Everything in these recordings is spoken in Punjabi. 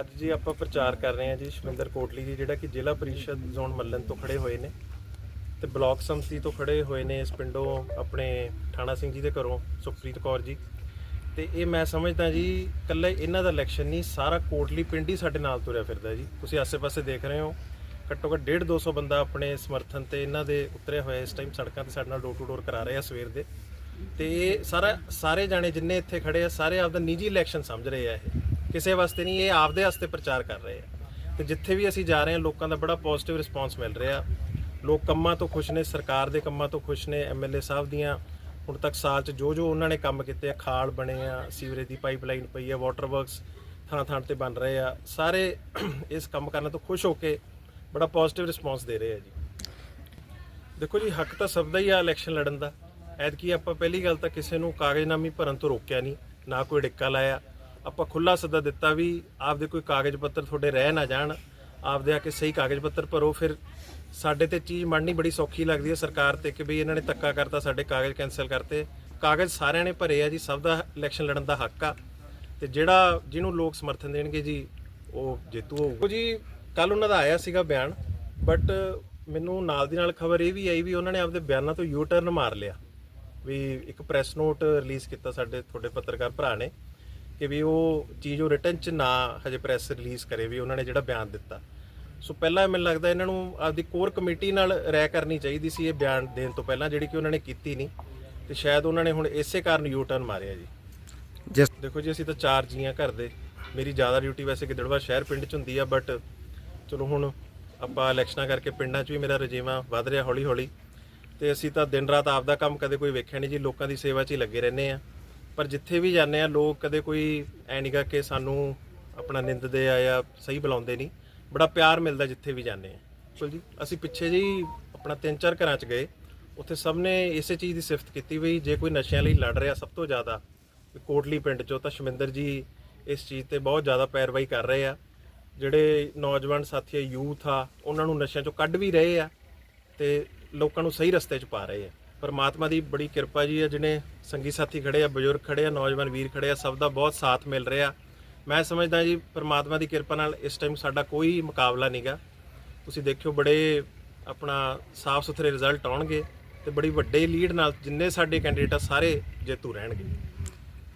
ਅੱਜ ਜੀ ਆਪਾਂ ਪ੍ਰਚਾਰ ਕਰ ਰਹੇ ਹਾਂ ਜੀ ਸ਼ਮਿੰਦਰ ਕੋਟਲੀ ਜੀ, ਜਿਹੜਾ ਕਿ ਜ਼ਿਲ੍ਹਾ ਪਰਿਸ਼ਦ ਜ਼ੋਨ ਮੱਲਨ ਤੋਂ ਖੜੇ ਹੋਏ ਨੇ ਤੇ ਬਲਾਕ ਸੰਮਤੀ ਤੋਂ ਖੜੇ ਹੋਏ ਨੇ ਇਸ ਪਿੰਡੋਂ ਆਪਣੇ ਠਾਣਾ ਸਿੰਘ ਜੀ ਦੇ ਘਰੋਂ ਸੁਖਪ੍ਰੀਤ ਕੌਰ ਜੀ। ਤੇ ਇਹ ਮੈਂ ਸਮਝਦਾ ਜੀ, ਇਕੱਲੇ ਇਹਨਾਂ ਦਾ ਇਲੈਕਸ਼ਨ ਨਹੀਂ, ਸਾਰਾ ਕੋਟਲੀ ਪਿੰਡ ਹੀ ਸਾਡੇ ਨਾਲ ਤੁਰਿਆ ਫਿਰਦਾ ਜੀ। ਤੁਸੀਂ ਆਸੇ-ਪਾਸੇ ਦੇਖ ਰਹੇ ਹੋ, ਘੱਟੋ ਘੱਟ 1.5 200 ਬੰਦਾ ਆਪਣੇ ਸਮਰਥਨ ਤੇ ਇਹਨਾਂ ਦੇ ਉਤਰਿਆ ਹੋਇਆ ਇਸ ਟਾਈਮ ਸੜਕਾਂ ਤੇ ਸਾਡੇ ਨਾਲ ਡੋਰ ਟੂ ਡੋਰ ਕਰਾ ਰਹੇ ਆ ਸਵੇਰ ਦੇ। ਤੇ ਇਹ ਸਾਰਾ, ਸਾਰੇ ਜਾਣੇ ਜਿੰਨੇ ਇੱਥੇ ਖੜੇ ਆ, ਸਾਰੇ ਆਪਦਾ ਨਿੱਜੀ ਇਲੈਕਸ਼ਨ ਸਮਝ ਰਹੇ ਆ ਇਹ। ਕਿਸੇ ਵਾਸਤੇ ਨਹੀਂ, ਇਹ ਆਪਦੇ ਵਾਸਤੇ ਪ੍ਰਚਾਰ ਕਰ ਰਹੇ ਆ। ਤੇ ਜਿੱਥੇ ਵੀ ਅਸੀਂ ਜਾ ਰਹੇ ਹਾਂ, ਲੋਕਾਂ ਦਾ ਬੜਾ ਪੋਜ਼ਿਟਿਵ ਰਿਸਪਾਂਸ ਮਿਲ ਰਿਹਾ। ਲੋਕ ਕੰਮਾਂ ਤੋਂ ਖੁਸ਼ ਨੇ, ਸਰਕਾਰ ਦੇ ਕੰਮਾਂ ਤੋਂ ਖੁਸ਼ ਨੇ ਐਮਐਲਏ ਸਾਹਿਬ ਦੀਆਂ ਹੁਣ ਤੱਕ ਸਾਲ 'ਚ ਜੋ ਜੋ ਉਹਨਾਂ ਨੇ ਕੰਮ ਕੀਤੇ ਆ, ਖਾਲ ਬਣੇ ਆ, ਸੀਵਰੇਜ ਦੀ ਪਾਈਪਲਾਈਨ ਪਈ ਆ ਵਾਟਰ ਵਰਕਸ ਥਾਂ ਥਾਂ ਤੇ ਬਣ ਰਹੇ ਆ। ਸਾਰੇ ਇਸ ਕੰਮ ਕਰਨ ਤੋਂ ਖੁਸ਼ ਹੋ ਕੇ ਬੜਾ ਪੋਜ਼ਿਟਿਵ ਰਿਸਪਾਂਸ ਦੇ ਰਹੇ ਆ ਜੀ। ਦੇਖੋ ਜੀ, ਹੱਕ ਤਾਂ ਸਭ ਦਾ ਹੀ ਆ ਇਲੈਕਸ਼ਨ ਲੜਨ ਦਾ। ਐਤਕੀ ਆਪਾਂ ਪਹਿਲੀ ਗੱਲ ਤਾਂ ਕਿਸੇ ਨੂੰ ਕਾਗਜ਼ਨਾਮੀ ਭਰਨ ਤੋਂ ਰੋਕਿਆ ਨਹੀਂ, ਨਾ ਕੋਈ ਡਿੱਕਾ ਲਾਇਆ ਆਪਾਂ ਖੁੱਲਾ ਸੱਦਾ ਦਿੱਤਾ ਵੀ ਆਪਦੇ ਕੋਈ ਕਾਗਜ਼ ਪੱਤਰ ਤੁਹਾਡੇ ਰਹਿ ਨਾ ਜਾਣ, ਆਪਦੇ ਆ ਕੇ ਸਹੀ ਕਾਗਜ਼ ਪੱਤਰ ਭਰੋ, ਫਿਰ ਸਾਡੇ ਤੇ ਚੀਜ਼ ਮੰਨਣੀ ਬੜੀ ਸੌਖੀ ਲੱਗਦੀ ਹੈ ਸਰਕਾਰ ਤੇ ਕਿ ਵੀ ਇਹਨਾਂ ਨੇ ਧੱਕਾ ਕਰਤਾ, ਸਾਡੇ ਕਾਗਜ਼ ਕੈਨਸਲ ਕਰਤੇ। ਕਾਗਜ਼ ਸਾਰਿਆਂ ਨੇ ਭਰੇ ਆ ਜੀ, ਸਭ ਦਾ ਇਲੈਕਸ਼ਨ ਲੜਨ ਦਾ ਹੱਕ ਆ। ਤੇ ਜਿਹੜਾ ਜਿਹਨੂੰ ਲੋਕ ਸਮਰਥਨ ਦੇਣਗੇ ਜੀ, ਉਹ ਜੇਤੂ ਹੋਊਗਾ। ਜੀ ਕੱਲ ਉਹਨਾਂ ਦਾ ਆਇਆ ਸੀਗਾ ਬਿਆਨ ਬਟ ਮੈਨੂੰ ਨਾਲ ਦੀ ਨਾਲ ਖਬਰ ਇਹ ਵੀ ਆਈ ਵੀ ਉਹਨਾਂ ਨੇ ਆਪਦੇ ਬਿਆਨਾਂ ਤੋਂ ਯੂ ਟਰਨ ਮਾਰ ਲਿਆ। ਵੀ ਇੱਕ ਪ੍ਰੈਸ ਨੋਟ ਰਿਲੀਜ਼ ਕੀਤਾ ਸਾਡੇ, ਤੁਹਾਡੇ ਪੱਤਰਕਾਰ ਭਰਾ ਨੇ। ਕਿ ਵੀ ਉਹ ਚੀਜ਼ ਉਹ ਰਿਟਨ ਚ ਨਾ ਹਜੇ ਪ੍ਰੈਸ ਰਿਲੀਜ਼ ਕਰੇ ਵੀ ਉਹਨਾਂ ਨੇ ਜਿਹੜਾ ਬਿਆਨ ਦਿੱਤਾ। ਸੋ ਪਹਿਲਾਂ ਮੈਨੂੰ ਲੱਗਦਾ ਇਹਨਾਂ ਨੂੰ ਆਪਦੀ ਕੋਰ ਕਮੇਟੀ ਨਾਲ ਰਾਇ ਕਰਨੀ ਚਾਹੀਦੀ ਸੀ ਇਹ ਬਿਆਨ ਦੇਣ ਤੋਂ ਪਹਿਲਾਂ ਜਿਹੜੀ ਕਿ ਉਹਨਾਂ ਨੇ ਕੀਤੀ ਨਹੀਂ। ਤੇ ਸ਼ਾਇਦ ਉਹਨਾਂ ਨੇ ਹੁਣ ਇਸੇ ਕਾਰਨ ਯੂ ਟਰਨ ਮਾਰਿਆ ਜੀ। ਜਿਸ ਦੇਖੋ ਜੀ ਅਸੀਂ ਤਾਂ ਚਾਰ ਜੀਆਂ ਘਰ ਦੇ। ਮੇਰੀ ਜ਼ਿਆਦਾ ਡਿਊਟੀ ਵੈਸੇ ਗਿੱਦੜਵਾ ਸ਼ਹਿਰ ਪਿੰਡ 'ਚ ਹੁੰਦੀ ਆ ਬਟ ਚਲੋ ਹੁਣ ਆਪਾਂ ਇਲੈਕਸ਼ਨਾਂ ਕਰਕੇ ਪਿੰਡਾਂ 'ਚ ਵੀ ਮੇਰਾ ਰਜੇਵਾ ਵੱਧ ਰਿਹਾ ਹੌਲੀ ਹੌਲੀ ਤੇ ਅਸੀਂ ਤਾਂ ਦਿਨ ਰਾਤ ਆਪਦਾ ਕੰਮ ਕਦੇ ਕੋਈ ਵੇਖਿਆ ਨਹੀਂ ਜੀ ਲੋਕਾਂ ਦੀ ਸੇਵਾ 'ਚ ਹੀ ਲੱਗੇ ਰਹਿੰਦੇ ਆ। ਪਰ ਜਿੱਥੇ ਵੀ ਜਾਂਦੇ ਆ, ਲੋਕ ਕਦੇ ਕੋਈ ਐ ਨਹੀਂਗਾ ਕਿ ਸਾਨੂੰ ਆਪਣਾ ਨਿੰਦਦੇ ਆ ਜਾਂ ਸਹੀ ਬੁਲਾਉਂਦੇ ਨਹੀਂ ਬੜਾ ਪਿਆਰ ਮਿਲਦਾ ਜਿੱਥੇ ਵੀ ਜਾਂਦੇ ਆ। ਬਿਲਕੁਲ ਜੀ। ਅਸੀਂ ਪਿੱਛੇ ਜੀ ਆਪਣਾ ਤਿੰਨ ਚਾਰ ਘਰਾਂ 'ਚ ਗਏ। ਉੱਥੇ ਸਭ ਨੇ ਇਸੇ ਚੀਜ਼ ਦੀ ਸਿਫਤ ਕੀਤੀ ਵੀ ਜੇ ਕੋਈ ਨਸ਼ਿਆਂ ਲਈ ਲੜ ਰਿਹਾ ਸਭ ਤੋਂ ਜ਼ਿਆਦਾ ਕੋਟਲੀ ਪਿੰਡ 'ਚੋਂ, ਤਾਂ ਸ਼ਮਿੰਦਰ ਜੀ ਇਸ ਚੀਜ਼ ਤੇ ਬਹੁਤ ਜ਼ਿਆਦਾ ਪੈਰਵਾਈ ਕਰ ਰਹੇ ਆ। ਜਿਹੜੇ ਨੌਜਵਾਨ ਸਾਥੀ ਯੂਥ ਆ, ਉਹਨਾਂ ਨੂੰ ਨਸ਼ਿਆਂ 'ਚੋਂ ਕੱਢ ਵੀ ਰਹੇ ਆ ਤੇ ਲੋਕਾਂ ਨੂੰ ਸਹੀ ਰਸਤੇ 'ਚ ਪਾ ਰਹੇ ਆ। ਪਰਮਾਤਮਾ ਦੀ ਬੜੀ ਕਿਰਪਾ ਜੀ ਆ, ਜਿਹਨੇ ਸੰਗੀ ਸਾਥੀ ਖੜੇ ਆ, ਬਜ਼ੁਰਗ ਖੜੇ ਆ, ਨੌਜਵਾਨ ਵੀਰ ਖੜੇ ਆ, ਸਭ ਦਾ ਬਹੁਤ ਸਾਥ ਮਿਲ ਰਿਹਾ। ਮੈਂ ਸਮਝਦਾ ਜੀ, ਪਰਮਾਤਮਾ ਦੀ ਕਿਰਪਾ ਨਾਲ ਇਸ ਟਾਈਮ ਸਾਡਾ ਕੋਈ ਮੁਕਾਬਲਾ ਨਹੀਂਗਾ ਤੁਸੀਂ ਦੇਖਿਓ, ਬੜੇ ਆਪਣਾ ਸਾਫ਼ ਸੁਥਰੇ ਰਿਜ਼ਲਟ ਆਉਣਗੇ ਤੇ ਬੜੀ ਵੱਡੇ ਲੀਡ ਨਾਲ ਜਿੰਨੇ ਸਾਡੇ ਕੈਂਡੀਡੇਟ ਆ, ਸਾਰੇ ਜੇਤੂ ਰਹਿਣਗੇ।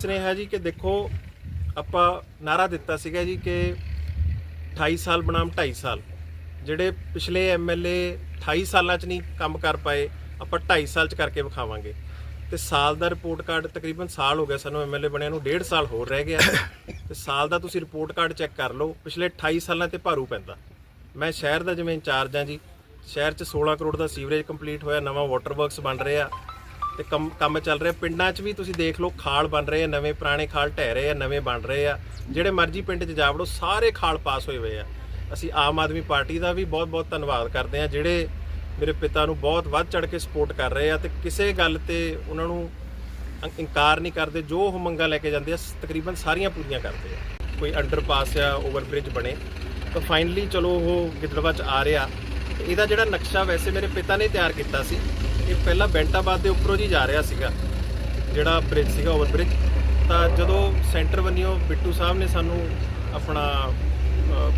ਸਨੇਹਾ ਜੀ ਕਿ ਦੇਖੋ, ਆਪਾਂ ਨਾਰਾ ਦਿੱਤਾ ਸੀਗਾ ਜੀ ਕਿ 28 ਸਾਲ ਬਨਾਮ 2.5 ਸਾਲ। ਜਿਹੜੇ ਪਿਛਲੇ ਐਮਐਲਏ 28 ਸਾਲਾਂ 'ਚ ਨਹੀਂ ਕੰਮ ਕਰ ਪਾਏ ਆਪਾਂ 2.5 ਸਾਲ 'ਚ ਕਰਕੇ ਵਿਖਾਵਾਂਗੇ। ਤੇ ਸਾਲ ਦਾ ਰਿਪੋਰਟ ਕਾਰਡ ਤਕਰੀਬਨ ਸਾਲ ਹੋ ਗਿਆ ਸਾਨੂੰ ਐਮਐਲਏ ਬਣਿਆ ਨੂੰ 1.5 ਸਾਲ ਹੋਰ ਰਹਿ ਗਿਆ। ਤੇ ਸਾਲ ਦਾ ਤੁਸੀਂ ਰਿਪੋਰਟ ਕਾਰਡ ਚੈੱਕ ਕਰ ਲਓ, ਪਿਛਲੇ 28 ਸਾਲਾਂ ਤੇ ਭਾਰੂ ਪੈਂਦਾ। ਮੈਂ ਸ਼ਹਿਰ ਦਾ ਜਿਵੇਂ ਇੰਚਾਰਜ ਹਾਂ ਜੀ, ਸ਼ਹਿਰ 'ਚ 16 ਕਰੋੜ ਦਾ ਸੀਵਰੇਜ ਕੰਪਲੀਟ ਹੋਇਆ, ਨਵਾਂ ਵਾਟਰ ਵਰਕਸ ਬਣ ਰਿਹਾ। ਤੇ ਕੰਮ ਕੰਮ ਚੱਲ ਰਿਹਾ, ਪਿੰਡਾਂ 'ਚ ਵੀ ਤੁਸੀਂ ਦੇਖ ਲਓ ਖਾਲ ਬਣ ਰਹੇ ਆ, ਨਵੇਂ ਪੁਰਾਣੇ ਖਾਲ ਢਹਿ ਰਹੇ ਆ, ਨਵੇਂ ਬਣ ਰਹੇ ਆ। ਜਿਹੜੇ ਮਰਜ਼ੀ ਪਿੰਡ 'ਚ ਜਾ ਵੜੋ, ਸਾਰੇ ਖਾਲ ਪਾਸ ਹੋਏ ਹੋਏ ਆ। ਅਸੀਂ ਆਮ ਆਦਮੀ ਪਾਰਟੀ ਦਾ ਵੀ ਬਹੁਤ-ਬਹੁਤ ਧੰਨਵਾਦ ਕਰਦੇ ਆ ਜਿਹੜੇ ਮੇਰੇ ਪਿਤਾ ਨੂੰ ਬਹੁਤ ਵੱਧ ਚੜ ਕੇ ਸਪੋਰਟ ਕਰ ਰਹੇ ਆ ਤੇ ਕਿਸੇ ਗੱਲ ਤੇ ਉਹਨਾਂ ਨੂੰ ਇਨਕਾਰ ਨਹੀਂ ਕਰਦੇ, ਜੋ ਉਹ ਮੰਗਾਂ ਲੈ ਕੇ ਜਾਂਦੇ ਆ ਤਕਰੀਬਨ ਸਾਰੀਆਂ ਪੂਰੀਆਂ ਕਰਦੇ ਆ। ਕੋਈ ਅੰਡਰਪਾਸ ਆ ਓਵਰ ਬ੍ਰਿਜ ਬਣੇ, ਤਾਂ ਫਾਈਨਲੀ ਚਲੋ ਉਹ ਗਿੱਦੜਵਾ ਚ ਆ ਰਿਹਾ। ਤੇ ਇਹਦਾ ਜਿਹੜਾ ਨਕਸ਼ਾ ਵੈਸੇ ਮੇਰੇ ਪਿਤਾ ਨੇ ਤਿਆਰ ਕੀਤਾ ਸੀ, ਇਹ ਪਹਿਲਾਂ ਬੈਂਟਾਬਾਦ ਦੇ ਉੱਪਰੋਂ ਜੀ ਜਾ ਰਿਹਾ ਸੀਗਾ, ਜਿਹੜਾ ਬ੍ਰਿਜ ਸੀਗਾ ਓਵਰਬ੍ਰਿਜ ਤਾਂ ਜਦੋਂ ਸੈਂਟਰ ਬੰਨਿਓ ਬਿੱਟੂ ਸਾਹਿਬ ਨੇ ਸਾਨੂੰ ਆਪਣਾ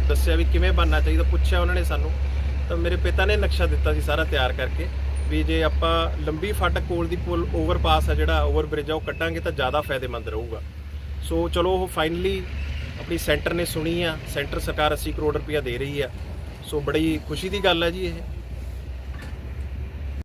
ਦੱਸਿਆ ਵੀ ਕਿਵੇਂ ਬਣਨਾ ਚਾਹੀਦਾ, ਪੁੱਛਿਆ ਉਹਨਾਂ ਨੇ ਸਾਨੂੰ। ਤਾਂ ਮੇਰੇ ਪਿਤਾ ਨੇ ਨਕਸ਼ਾ ਦਿੱਤਾ ਸੀ ਸਾਰਾ ਤਿਆਰ ਕਰਕੇ ਵੀ ਜੇ ਆਪਾਂ ਲੰਬੀ ਫਾਟਕ ਕੋਲ ਦੀ ਪੁਲ ਓਵਰਪਾਸ ਆ ਜਿਹੜਾ ਓਵਰ ਬ੍ਰਿਜ ਆ, ਉਹ ਕੱਟਾਂਗੇ ਤਾਂ ਜ਼ਿਆਦਾ ਫਾਇਦੇਮੰਦ ਰਹੂਗਾ। ਸੋ ਚਲੋ ਉਹ ਫਾਈਨਲੀ ਆਪਣੀ ਸੈਂਟਰ ਨੇ ਸੁਣੀ ਆ ਸੈਂਟਰ ਸਰਕਾਰ 80 ਕਰੋੜ ਰੁਪਇਆ ਦੇ ਰਹੀ ਆ। ਸੋ ਬੜੀ ਖੁਸ਼ੀ ਦੀ ਗੱਲ ਹੈ ਜੀ ਇਹ।